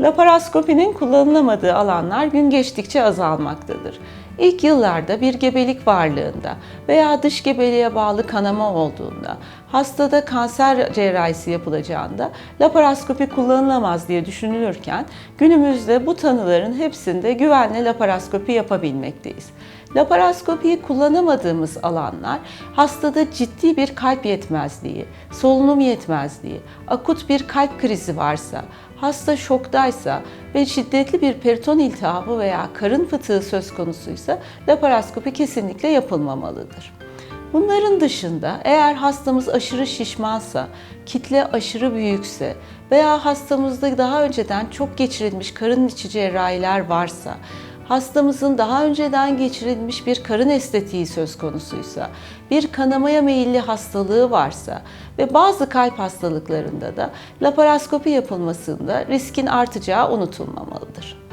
Laparoskopinin kullanılamadığı alanlar gün geçtikçe azalmaktadır. İlk yıllarda bir gebelik varlığında veya dış gebeliğe bağlı kanama olduğunda, hastada kanser cerrahisi yapılacağında laparoskopi kullanılamaz diye düşünülürken günümüzde bu tanıların hepsinde güvenle laparoskopi yapabilmekteyiz. Laparoskopiyi kullanamadığımız alanlar hastada ciddi bir kalp yetmezliği, solunum yetmezliği, akut bir kalp krizi varsa, hasta şoktaysa ve şiddetli bir periton iltihabı veya karın fıtığı söz konusuysa laparoskopi kesinlikle yapılmamalıdır. Bunların dışında eğer hastamız aşırı şişmansa, kitle aşırı büyükse veya hastamızda daha önceden çok geçirilmiş karın içi cerrahiler varsa, hastamızın daha önceden geçirilmiş bir karın estetiği söz konusuysa, bir kanamaya meyilli hastalığı varsa ve bazı kalp hastalıklarında da laparoskopi yapılmasında riskin artacağı unutulmamalıdır.